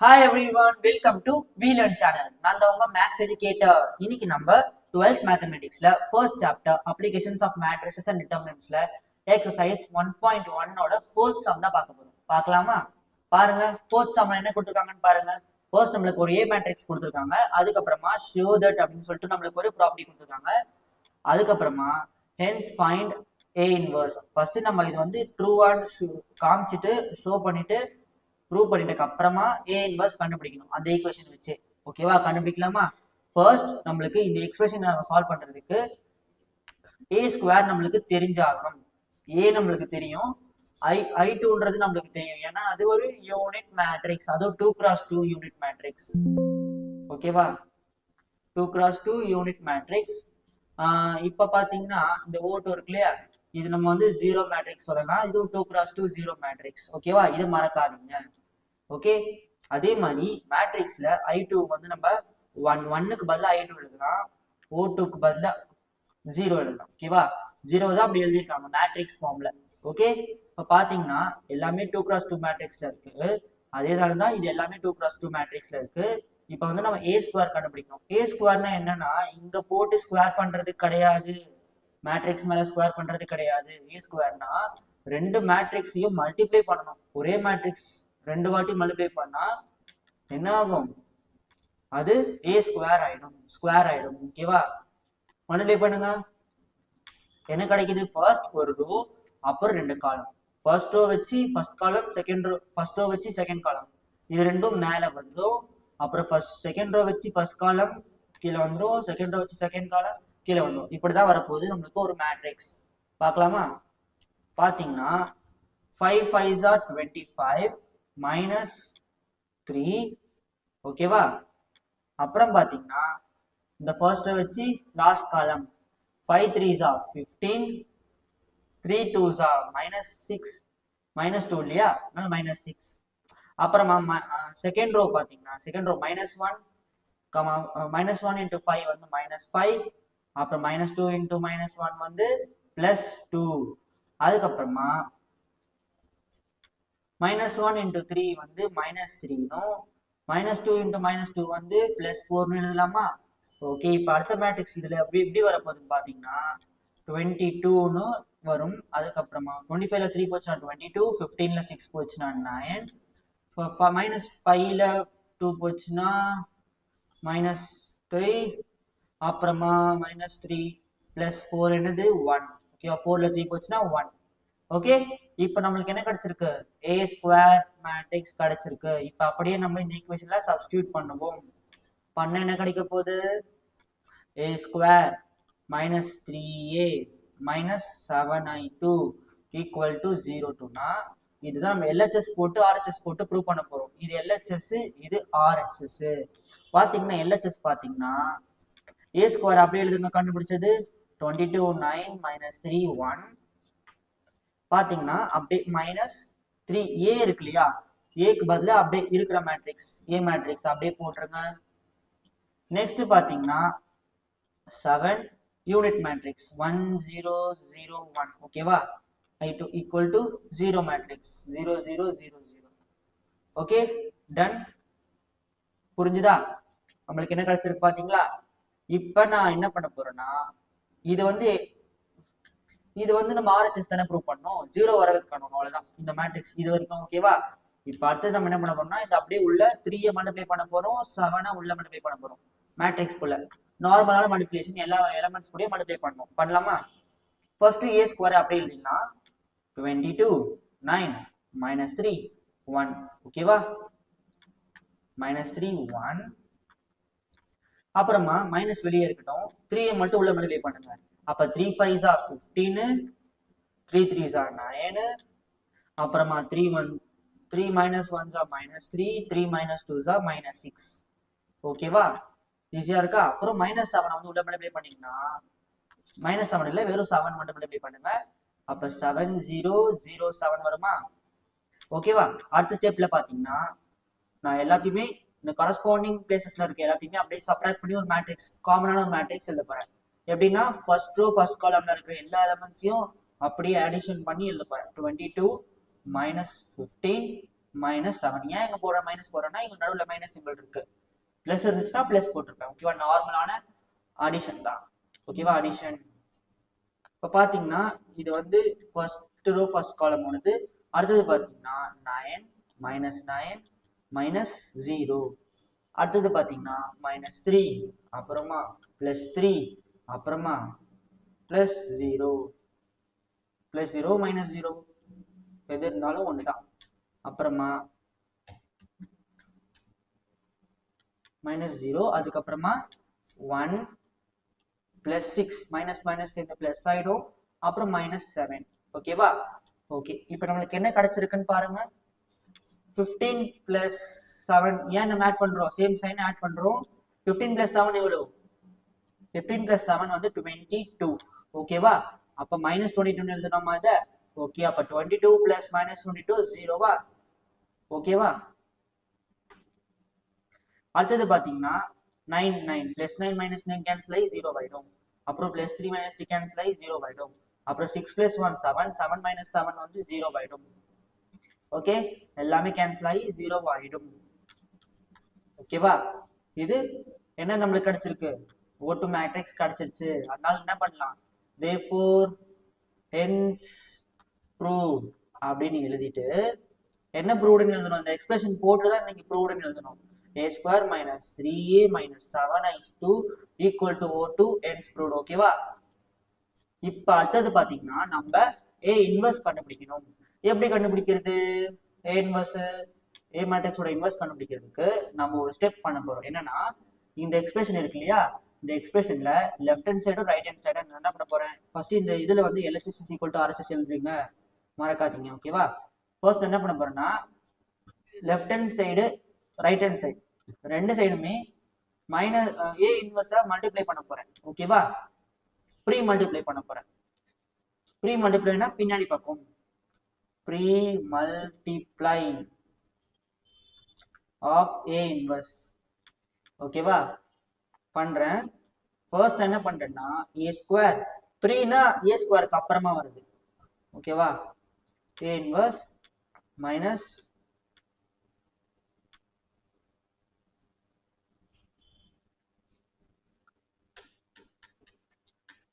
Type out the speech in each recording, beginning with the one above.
Hi everyone welcome to வீலன் channel நான் தான் உங்க மேக்ஸ் எஜுகேட்டர் இன்னைக்கு நம்ம twelfth மேத்தமெட்டிக்ஸ்ல first chapter applications of matrices and டிட்டர்மினன்ட்ஸ்ல exercise one point ஒன்னோட ஃபோர்த் சம் தான் பார்க்க போறோம். பார்க்கலாமா? பாருங்க ஃபோர்த் சம்ல என்ன கொடுத்துருக்காங்கன்னு பாருங்க. ஃபர்ஸ்ட் நம்மளுக்கு ஒரு ஏ மேட்ரிக்ஸ் கொடுத்துருக்காங்க. அதுக்கப்புறமா ஷோ தட் அப்படின்னு சொல்லிட்டு நம்மளுக்கு ஒரு ப்ராப்பர்ட்டி கொடுத்துருக்காங்க. அதுக்கப்புறமா hence find A inverse first நம்ம இது வந்து ட்ரூவான்னு காமிச்சிட்டு ஷோ பண்ணிட்டு ப்ரூவ் பண்ணிட்டதுக்கு அப்புறமா ஏ இன்வர்ஸ் கண்டுபிடிக்கணும். அந்த ஈக்குவேஷன் வச்சு. ஓகேவா கண்டுபிடிக்கலாமா? ஃபர்ஸ்ட் நம்மளுக்கு இந்த எக்ஸ்பிரஷன் சால்வ் பண்றதுக்கு ஏ ஸ்கொயர் நம்மளுக்கு தெரிஞ்சாகணும். ஏ நம்மளுக்கு தெரியும். ஐ ஐ டூன்றது நம்மளுக்கு தெரியும். ஏன்னா அது ஒரு யூனிட் மேட்ரிக்ஸ் அதுவும் two cross two unit matrix ஓகேவா two cross two unit matrix இப்போ பார்த்தீங்கன்னா இந்த ஓட்டு இருக்கு இல்லையா? இது நம்ம வந்து ஜீரோ மேட்ரிக்ஸ் சொல்லலாம். இது two cross two zero matrix ஓகேவா இது மறக்காதீங்க. ஓகே அதே மாதிரி மேட்ரிக்ஸ்ல ஐ டூ வந்து நம்ம ஒன் ஒன்னுக்கு பதிலாக ஐ டூ எழுதலாம். ஓ டூக்கு பதிலாக ஜீரோ எழுதலாம். ஓகேவா ஜீரோ தான் அப்படி எழுதியிருக்காங்க மேட்ரிக்ஸ் ஃபார்ம்ல ஓகே இப்போ பார்த்தீங்கன்னா எல்லாமே டூ கிராஸ் டூ மேட்ரிக்ஸ்ல இருக்கு. அதே தான் இது எல்லாமே டூ கிராஸ் டூ மேட்ரிக்ஸ்ல இருக்கு. இப்போ வந்து நம்ம ஏ ஸ்கொயர் கண்டுபிடிக்கணும். ஏ ஸ்கொயர்னா என்னன்னா இங்க போட்டு ஸ்கொயர் பண்றது கிடையாது. மேட்ரிக்ஸ் மேல ஸ்கொயர் பண்றது கிடையாது. ஏ ஸ்கொயர்னா ரெண்டு மேட்ரிக்ஸையும் மல்டிப்ளை பண்ணணும். ஒரே மேட்ரிக்ஸ் ரெண்டு வாட்டி மல்டிப்ளை பண்ணா என்ன ஆகும்? அது ஏ ஸ்கொயர் ஆயிடும். ஸ்கொயர் ஆயிடும். ஓகேவா மல்டிப்ளை பண்ணுங்க. என்ன கிடைக்குது? ஃபர்ஸ்ட் ஒரு ரோ அப்புறம் ரெண்டு காலம் ஃபர்ஸ்ட் ரோ வச்சு first column second row first row வச்சு செகண்ட் காலம் இது ரெண்டும் மேலே வந்துடும் அப்புறம் ஃபர்ஸ்ட் செகண்ட் ரோ வச்சு ஃபர்ஸ்ட் காலம் கீழே வந்துடும் செகண்ட் ரோ வச்சு செகண்ட் காலம் கீழே வந்துடும் இப்படி தான் வரப்போகுது. நம்மளுக்கு ஒரு மேட்ரிக்ஸ் பார்க்கலாமா? பார்த்தீங்கன்னா five five are twenty five minus three ஓகேவா அப்புறம் பார்த்தீங்கன்னா இந்த ஃபர்ஸ்ட் வச்சு லாஸ்ட் காலம் ஃபைவ் த்ரீஸா ஃபிஃப்டீன் த்ரீ டூஸா மைனஸ் சிக்ஸ் மைனஸ் டூ இல்லையா? அதனால மைனஸ் சிக்ஸ் அப்புறமா செகண்ட் ரோ பார்த்தீங்கன்னா second row minus one comma minus one into five வந்து மைனஸ் ஃபைவ் அப்புறம் minus two into minus one வந்து ப்ளஸ் டூ அதுக்கப்புறமா மைனஸ் ஒன் இன்ட்டு த்ரீ வந்து minus த்ரீனும் minus two into minus two வந்து plus ஃபோர்னு எழுதலாமா? Okay இப்போ அடுத்த மேட்ரிக்ஸ் இதில் எப்படி எப்படி வரப்போகுதுன்னு பார்த்தீங்கன்னா டுவெண்ட்டி டூன்னு வரும். அதுக்கப்புறமா டுவெண்ட்டி ஃபைவ்ல த்ரீ போச்சுன்னா டுவெண்ட்டி டூ ஃபிஃப்டீனில் சிக்ஸ் போச்சுன்னா நைன் மைனஸ் ஃபைவ்ல டூ போச்சுன்னா மைனஸ் த்ரீ அப்புறமா மைனஸ் த்ரீ ப்ளஸ் ஃபோர் என்னது? ஒன் ஓகே ஃபோரில் த்ரீ போச்சுன்னா ஒன் ஓகே இப்போ நம்மளுக்கு என்ன கிடைச்சிருக்கு? ஏ ஸ்கொயர் மேட்ரிக்ஸ் கிடைச்சிருக்கு. இப்போ அப்படியே நம்ம இந்த ஈக்குவேஷன்ல சப்ஸ்டியூட் பண்ணுவோம். பண்ண என்ன கிடைக்க போகுது? A square minus three A minus seven I two equal to zero டூனா இதுதான் நம்ம எல்ஹெச்எஸ் போட்டு ஆர்ஹெச்எஸ் போட்டு ப்ரூவ் பண்ண போறோம். இது எல்ஹெச்எஸ் இது ஆர்ஹெச்எஸ் பாத்தீங்கன்னா எல்ஹெச்எஸ் பாத்தீங்கன்னா ஏ ஸ்கொயர் அப்படியே எழுதுங்க கண்டுபிடிச்சது? Twenty two nine minus three one பார்த்தீங்கன்னா அப்படியே மைனஸ் த்ரீ ஏ இருக்கு இல்லையா? ஏக்கு பதிலாக அப்படியே இருக்கிற மேட்ரிக்ஸ் ஏ மேட்ரிக்ஸ் அப்படியே போட்டுருங்க. நெக்ஸ்ட் பார்த்தீங்கன்னா seven unit matrix one zero zero one ஓகேவா I two equal to zero matrix zero zero zero zero okay done புரிஞ்சுதா? நம்மளுக்கு என்ன கிடைச்சிருக்கு பார்த்தீங்களா இப்போ நான் என்ன பண்ண போறேன்னா இது வந்து இது வந்து நம்ம ஆர்ஹெச்எஸ் தானே ப்ரூவ் பண்ணோம். ஜீரோ வர வைக்கணும் அவ்வளவுதான். இந்த மேட்ரிக்ஸ் இது வரைக்கும் ஓகேவா இப்ப அடுத்தது நம்ம என்ன பண்ண போறோம்னா இந்த அப்படியே உள்ள த்ரீயை மல்டிப்ளை பண்ண போறோம் செவனை உள்ள மல்டிப்ளை பண்ண போறோம். மேட்ரிக்ஸ் குள்ள. நார்மலான மல்டிப்ளிகேஷன் எல்லா எலமெண்ட்ஸ் கூட மல்டிப்ளை பண்ணணும் பண்ணலாமா? ஃபர்ஸ்ட் ஏ ஸ்கொயர் அப்படி எழுதிங்கன்னா twenty two nine minus three one ஓகேவா மைனஸ் த்ரீ ஒன் அப்புறமா மைனஸ் வெளியே இருக்கட்டும். த்ரீயை மட்டும் உள்ள மல்டிப்ளை பண்ணுங்க. அப்ப three five are fifteen three three are nine அப்புறமா three one three minus ones are minus three three minus twos are minus six ஓகேவா ஈஸியா இருக்கா? அப்புறம் மைனஸ் செவனை வந்து உள்ள மல்டிப்ளை பண்ணீங்கன்னா மைனஸ் செவன் இல்லை வெறும் செவன் மட்டும் மல்டிப்ளை பண்ணுங்க. அப்ப செவன் ஜீரோ ஜீரோ செவன் வருமா? ஓகேவா அடுத்த ஸ்டெப்ல பாத்தீங்கன்னா நான் எல்லாத்தையுமே இந்த கரஸ்பாண்டிங் பிளேசஸ்ல இருக்க எல்லாத்தையுமே அப்படியே சப்ராக்ட் பண்ணி ஒரு மேட்ரிக்ஸ் காமனான ஒரு மேட்ரிக்ஸ் எழுத போறேன். எப்படின்னா ஃபர்ஸ்ட் ரோ ஃபர்ஸ்ட் காலம்ல இருக்கிற எல்லா எலமெண்ட்ஸையும் அப்படியே அடிஷன் பண்ணி எழுத போறேன். Twenty two minus fifteen minus seven ஏன் இங்கே போடுற மைனஸ் போடுறேன்னா இங்க நடுவில் மைனஸ் சிம்பிள் இருக்கு. ப்ளஸ் இருந்துச்சுன்னா பிளஸ் போட்டிருப்பேன். ஓகேவா நார்மலான ஆடிஷன் தான். ஓகேவா அடிஷன் இப்போ பார்த்தீங்கன்னா இது வந்து ஃபர்ஸ்ட் ரோ ஃபர்ஸ்ட் காலம் வருது அடுத்தது பார்த்தீங்கன்னா nine minus nine minus zero அடுத்தது பார்த்தீங்கன்னா மைனஸ் த்ரீ அப்புறமா ப்ளஸ் த்ரீ அப்புறமா plus zero plus zero minus zero எது இருந்தாலும் ஒன்று தான் அப்புறமா மைனஸ் ஜீரோ அதுக்கப்புறமா one plus six minus minus சேர்ந்து ப்ளஸ் ஆகிடும் அப்புறம் மைனஸ் செவன் ஓகேவா ஓகே இப்போ நம்மளுக்கு என்ன கிடைச்சிருக்குன்னு பாருங்க. ஃபிஃப்டீன் ப்ளஸ் செவன் ஏன் நம்ம ஆட் பண்ணுறோம் சேம் சைன் ஆட் பண்ணுறோம் ஃபிஃப்டீன் ப்ளஸ் செவன் எவ்வளோ ஃபிஃப்டீன் ப்ளஸ் செவன் வந்து டுவெண்ட்டி டூ ஓகேவா அப்போ மைனஸ் டுவெண்ட்டி டூ எழுதணுமா இதை? ஓகே அப்போ twenty two plus minus twenty two ஜீரோவா ஓகேவா அடுத்தது பார்த்தீங்கன்னா nine nine plus nine minus nine cancel ஆகி ஜீரோ ஆயிடும். அப்புறம் plus three minus three cancel ஆகி ஜீரோ ஆயிடும். அப்புறம் six plus one seven seven minus seven வந்து ஜீரோ ஆயிடும். ஓகே எல்லாமே கேன்சல் ஆகி ஜீரோ ஆயிடும். ஓகேவா இது என்ன நம்மளுக்கு கிடைச்சிருக்கு? ஓட்டு மேட்ரிக்ஸ் கிடைச்சிருச்சு. அதனால என்ன பண்ணலாம்? தே ஃபோர் ஹென்ஸ் ப்ரூவ் அப்படின்னு எழுதிட்டு என்ன ப்ரூவ்டுன்னு எழுதணும்? அந்த எக்ஸ்பிரஷன் போட்டு தான் நீங்கள் ப்ரூவ்டுன்னு எழுதணும். As per minus three A minus seven I's two equal to O two hence proved ஓகேவா இப்போ அடுத்தது பார்த்தீங்கன்னா நம்ம ஏ இன்வெர்ஸ் கண்டுபிடிக்கணும். எப்படி கண்டுபிடிக்கிறது? ஏ இன்வெர்ஸ் ஏ மேட்ரிக்ஸோட இன்வெர்ஸ் கண்டுபிடிக்கிறதுக்கு நம்ம ஒரு ஸ்டெப் பண்ண போறோம். என்னன்னா இந்த எக்ஸ்பிரஷன் இருக்கு இல்லையா? இந்த எக்ஸ்பிரஷன்ல லெஃப்ட் ஹேண்ட் சைடும் ரைட் ஹேண்ட் சைடும் என்ன பண்ண போறேன்? ஃபர்ஸ்ட் இந்த இதுல வந்து LHS ஈக்குவல் டு ஆர்எஸ்எஸ் எழுதுறீங்க. மறக்காதீங்க ஓகேவா ஃபர்ஸ்ட் என்ன பண்ண போறேன்னா left hand side right hand side ரெண்டு சைடுமே மைனஸ் ஏ இன்வர்ஸா மல்டிப்ளை பண்ண போறேன் ஓகேவா ப்ரீ மல்டிப்ளை பண்ண போறேன். ப்ரீ மல்டிப்ளைனா பின்னாடி பக்கம். Pre multiply of A inverse ஓகேவா பண்றேன். ஃபர்ஸ்ட் என்ன பண்றேன்னா ஏ ஸ்கொயர் ப்ரீனா ஏ ஸ்கொயருக்கு அப்புறமா வருது. ஓகேவா ஏ இன்வர்ஸ் மைனஸ்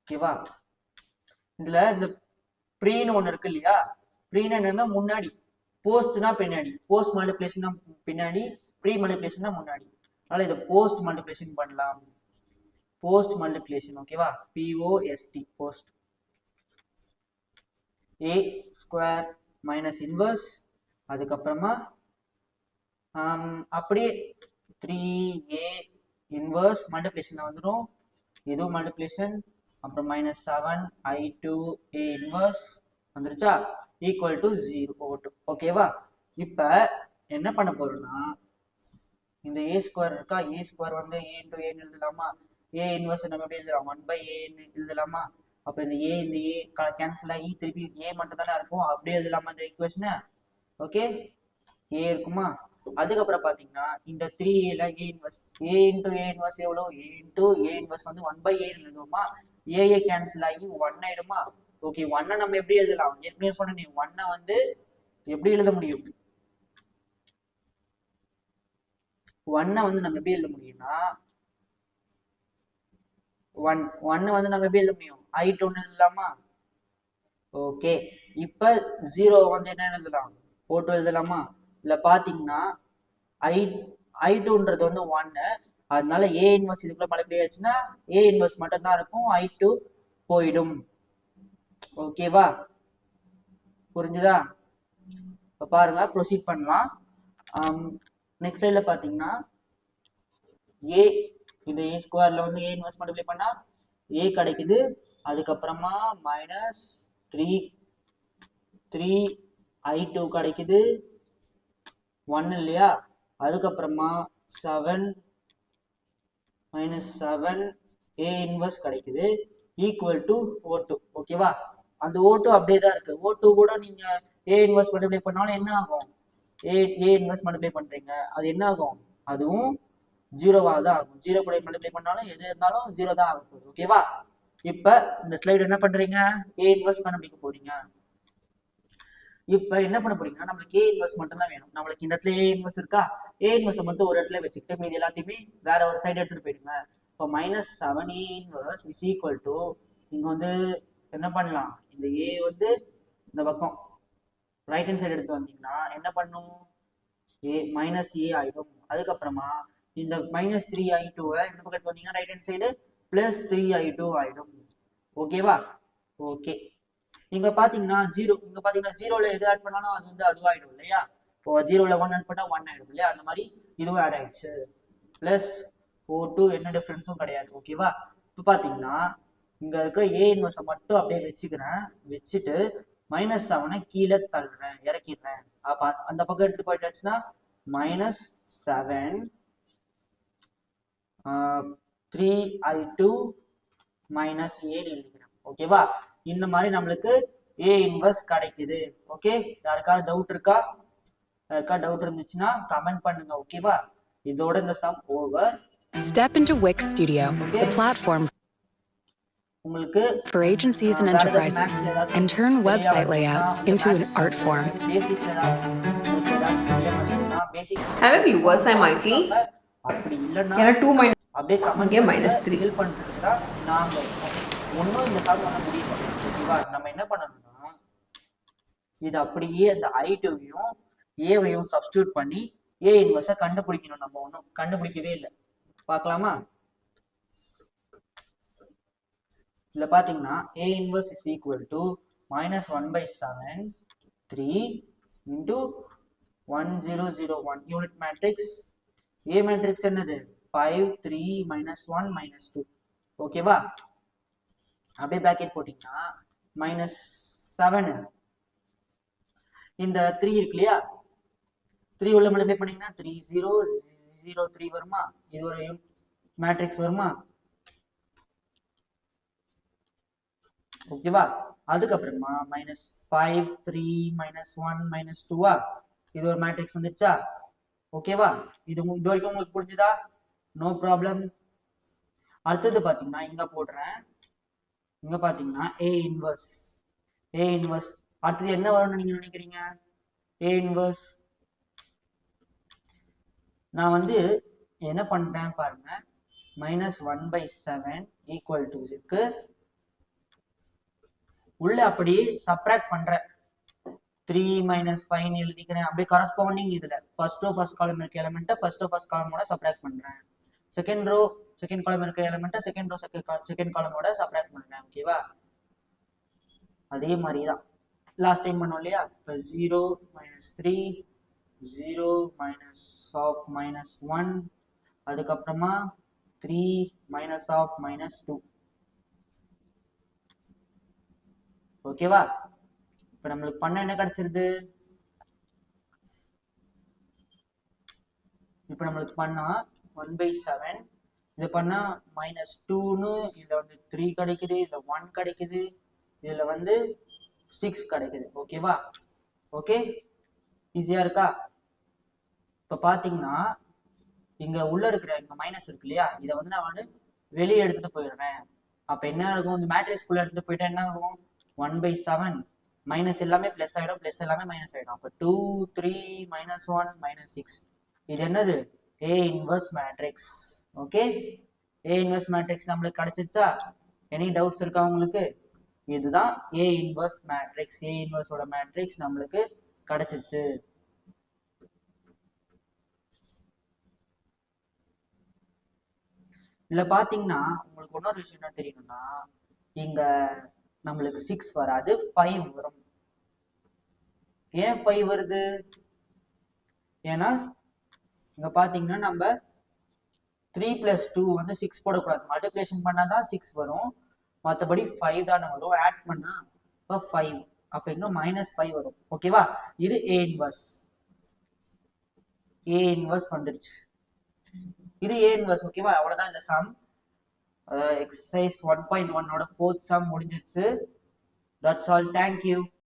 ஓகேவா இதுல இந்த ப்ரீன்னு ஒண்ணு இருக்கு இல்லையா? ப்ரீன்னு என்னன்னா முன்னாடி. போஸ்ட்னா பின்னாடி. போஸ்ட் மல்டிப்ளேஷன் பின்னாடி. ப்ரீ மல்டிப்ளேஷன் முன்னாடி. அதனால இதை போஸ்ட் மல்டிப்ளேஷன் பண்ணலாம். போஸ்ட் மல்டிப்ளேஷன் ஓகேவா P O S T post A square minus inverse அதுக்கப்புறமா அப்படியே த்ரீ ஏ இன்வர்ஸ் மல்டிப்ளேஷன் வந்துடும் இதுவும் மல்டிப்ளேஷன் அப்புறம் minus seven I two A inverse வந்துருச்சா? ஈக்குவல் டு ஜீரோ டூ ஓகேவா இப்போ என்ன பண்ண போறோம்னா இந்த ஏ ஸ்கொயர் இருக்கா? ஏ ஸ்கொயர் வந்து ஏ இன்டூ ஏன்னு எழுதலாமா? ஏ இன்வர்ஸ் நம்ம எப்படி எழுதலாம்? ஒன் பை ஏன்னு எழுதலாமா? அப்போ இந்த ஏ இந்த ஏ கேன்சல் ஆகி திருப்பி ஏ மட்டும் தானே இருக்கும். அப்படியே எழுதலாமா இந்த ஈக்குவேஷனை ஓகே ஏ இருக்குமா? அதுக்கப்புறம் பாத்தீங்கன்னா இந்த த்ரீ ஏல A inverse A into A inverse எவ்வளோ ஏ இன்டூ ஏ இன்வர்ஸ் வந்து ஒன் பை ஏ எழுதுவோமா? ஏஏ கேன்சல் ஆகி ஒன் ஆயிடுமா? ஓகே ஒன்னை நம்ம எப்படி எழுதலாம்? ஏற்கனவே சொன்னேன் ஒன்னை வந்து எப்படி எழுத முடியும்? ஒன்னை வந்து நம்ம எப்படி எழுத முடியும்னா ஒன் ஒன்னை வந்து நம்ம எப்படி எழுத முடியும்? ஐ ஒன்று எழுதலாமா? ஓகே இப்போ ஜீரோ வந்து என்ன எழுதலாம்? போட்டு எழுதலாமா? இல்லை பார்த்தீங்கன்னா ஐ ஐ டூன்றது வந்து ஒன்னு அதனால ஏ இன்வர்ஸ் இதுக்குள்ள மறுபடியும் ஆச்சுன்னா ஏ இன்வர்ஸ் மட்டும் தான் இருக்கும். ஐ டூ போயிடும். ஓகேவா புரிஞ்சுதா? இப்போ பாருங்க ப்ரொசீட் பண்ணலாம். Um, நெக்ஸ்ட் ஸ்லைட்ல பாத்தீங்கன்னா ஏ இந்த ஏ ஸ்கொயர்ல வந்து ஏ இன்வெஸ்ட் மல்டிப்ளை பண்ணா ஏ கிடைக்குது. அதுக்கப்புறமா minus three three I two கிடைக்குது. ஒன் இல்லையா? அதுக்கப்புறமா seven minus seven A inverse கிடைக்குது. ஈக்குவல் டு ஓ டூ ஓகேவா அந்த ஓ டூ அப்படியே தான் இருக்கு. ஓ டூ கூட நீங்க ஏ இன்வெர்ஸ் மல்டிப்ளை பண்ணாலும் என்ன ஆகும்? ஏ ஏ இன்வெஸ்ட் பே பண்றீங்க. அது என்ன ஆகும்? அதுவும் ஜீரோவாக தான் ஆகும். ஜீரோ கூட மல்டிப்ளை பண்ணாலும் எது இருந்தாலும் ஜீரோ தான் ஆக போகுது. ஓகேவா இப்ப இந்த ஸ்லைடு என்ன பண்றீங்க? ஏ இன்வெஸ்ட் பண்ணிக்க போறீங்க. இப்ப என்ன பண்ண போறீங்கன்னா நம்மளுக்கு ஏ இன்வெஸ்ட் மட்டும் தான் வேணும். நம்மளுக்கு இந்த இடத்துல ஏ இன்வெஸ்ட் இருக்கா? ஏ இன்வெஸ்ட் மட்டும் ஒரு இடத்துல வச்சுக்கிட்டு மீதி எல்லாத்தையுமே வேற ஒரு சைடு எடுத்துட்டு போயிடுங்க. இப்போ minus seven A inverse is equal to இங்க வந்து என்ன பண்ணலாம்? இந்த ஏ வந்து இந்த பக்கம். ரைட் ஹேண்ட் சைடு எடுத்து வந்தீங்கன்னா என்ன பண்ணும்? ஏ மைனஸ் ஏ ஆயிடும். அதுக்கப்புறமா இந்த மைனஸ் த்ரீ ஐ டூவை இந்த பக்கத்து வந்தீங்கன்னா right hand side plus three I two ஆகிடும் ஓகேவா ஓகே இங்க பாத்தீங்கன்னா ஜீரோ இங்க பாத்தீங்கன்னா ஜீரோல எது ஆட் பண்ணாலும் அது வந்து அதுவாயிடும் இல்லையா? இப்போ ஜீரோல ஒன் ஆட் பண்ணா ஒன் ஆயிடும் இல்லையா? அந்த மாதிரி இதுவும் ஆட் ஆயிடுச்சு. பிளஸ் ஓ டூ என்ன டிஃப்ரென்ஸும் கிடையாது. ஓகேவா இப்போ பாத்தீங்கன்னா இங்க இருக்கிற ஏ இன்வெர்ஸை மட்டும் அப்படியே வச்சுக்கிறேன். வச்சுட்டு மைனஸ் செவனை கீழே தள்ளுறேன். இறக்கிடுறேன். அப்ப அந்த- பக்கம் எடுத்துட்டு போயிட்டாச்சுன்னா minus seven three I two minus ஏன்னு எழுதிக்கிறேன். ஓகேவா இந்த மாதிரி நம்மளுக்கு ஏ இன்வெர்ஸ் கிடைக்குது. ஓகே யாருக்காவது டவுட் இருக்கா? யாருக்கா டவுட் இருந்துச்சுன்னா கமெண்ட் பண்ணுங்க. ஓகேவா இதோட இந்த sum over Step into Wix Studio, the platform உங்களுக்கு for agencies and enterprises, and turn website layouts into an art form. Hello viewers, I'm இல்லைன்னா ஏன்னா டூ மைனஸ் அப்படியே கமெண்ட் minus three. ஹெல்ப் பண்ணுறதுனா நாங்க ஒன்றும் இந்த சாங் பண்ண முடியும் ஓகேவா நம்ம என்ன பண்ணணும்னா இது அப்படியே அந்த ஐ டூவையும் ஏவையும் சப்ஸ்டியூட் பண்ணி ஏ இன்வெர்ஸை கண்டுபிடிக்கணும். நம்ம ஒன்றும் கண்டுபிடிக்கவே இல்லை. பார்க்கலாமா? இதில் பார்த்தீங்கன்னா A inverse is equal to minus one by seven three into one zero zero one unit matrix A matrix என்னது? Five three minus one minus two ஓகேவா அப்படியே பிராக்கெட் போட்டிங்கன்னா மைனஸ் செவனு இந்த த்ரீ இருக்கு இல்லையா? த்ரீ உள்ள மல்டிப்ளை பண்ணீங்கன்னா three zero zero three வருமா? இது ஒரு மேட்ரிக்ஸ் வருமா? ஓகேவா அதுக்கப்புறமா minus five three minus one minus டூவா இது ஒரு மேட்ரிக்ஸ் வந்துருச்சா ஓகேவா இது இது வரைக்கும் உங்களுக்கு புரிஞ்சுதா? நோ ப்ராப்ளம் அடுத்தது பார்த்தீங்கன்னா இங்கே போடுறேன். இங்கே பார்த்தீங்கன்னா ஏ இன்வர்ஸ் ஏ இன்வர்ஸ் அடுத்தது என்ன வரும்னு நீங்கள் நினைக்கிறீங்க? ஏ இன்வர்ஸ் நான் வந்து என்ன பண்ணுறேன் பாருங்க. Minus one by seven equal two இருக்கு உள்ள அப்படியே சப்ராக்ட் பண்றேன். த்ரீ மைனஸ் ஃபைன் எழுதிக்கிறேன். அப்படியே கரஸ்பாண்டிங் இதுல. ஃபர்ஸ்ட் ரோ ஃபர்ஸ்ட் காலம் இருக்க எலமெண்ட்டை ஃபர்ஸ்ட் ரோ ஃபர்ஸ்ட் காலமோட சப்ராக்ட் பண்றேன். செகண்ட் ரோ செகண்ட் காலம் இருக்க எலமெண்ட்டை செகண்ட் ரோ செகண்ட் செகண்ட் காலமோட சப்ராக்ட் பண்றேன். ஓகேவா அதே மாதிரி தான் லாஸ்ட் டைம் பண்ணோம் இல்லையா? இப்போ zero minus three zero minus of minus one அதுக்கப்புறமா three minus of minus two ஓகேவா? இப்போ நம்மளுக்கு பண்ண என்ன கிடைச்சிருது? இப்போ நம்மளுக்கு பண்ணா ஒன் பை செவன் இது பண்ணா மைனஸ் டூன்னு இதில் வந்து த்ரீ கிடைக்குது இதில் ஒன் கிடைக்குது இதில் வந்து சிக்ஸ் கிடைக்குது. ஓகேவா? ஓகே? ஈஸியா இருக்கா? இப்போ பார்த்தீங்கன்னா இங்க உள்ள இருக்கிற இங்க மைனஸ் இருக்கு இல்லையா? இதை வந்து நான் வந்து வெளியே எடுத்துட்டு போயிடுறேன். அப்ப என்ன ஆகும்? இந்த மேட்ரிக்ஸ் குள்ள எடுத்துட்டு போயிட்டா என்ன ஆகும்? ஒன் பை செவன் மைனஸ் எல்லாமே பிளஸ் ஆகிடும் பிளஸ் எல்லாமே மைனஸ் ஆயிடும். அப்போ two three minus one minus six இது என்னது? A inverse matrix okay A inverse matrix நம்மளுக்கு கிடைச்சிருச்சா? எனி டவுட்ஸ் இருக்கா உங்களுக்கு? இதுதான் ஏ இன்வர்ஸ் மேட்ரிக்ஸ் ஏ இன்வர்ஸோட மேட்ரிக்ஸ் நம்மளுக்கு கிடைச்சிருச்சு. இதுல பாத்தீங்கன்னா உங்களுக்கு இன்னொரு விஷயம் என்ன தெரியணும்னா இங்க நம்மளுக்கு சிக்ஸ் வராது ஃபைவ் வரும். ஏன் ஃபைவ் வருது? ஏன்னா இங்க பாத்தீங்கன்னா நம்ம த்ரீ பிளஸ் டூ வந்து சிக்ஸ் போடக்கூடாது. மல்டிப்ளிகேஷன் பண்ணாதான் சிக்ஸ் வரும். மற்றபடி ஃபைவ் தானே வரும். ஆட் பண்ணா இப்போ ஃபைவ் அப்போ இங்கே மைனஸ் ஃபைவ் வரும். ஓகேவா இது ஏ இன்வர்ஸ் ஏ இன்வர்ஸ் வந்துடுச்சு. இது ஏ இன்வர்ஸ் ஓகேவா அவ்வளோதான் இந்த சம் எக்ஸசைஸ் ஒன் பாயிண்ட் ஒன்னோட ஃபோர்த் சம் முடிஞ்சிருச்சு. That's all thank you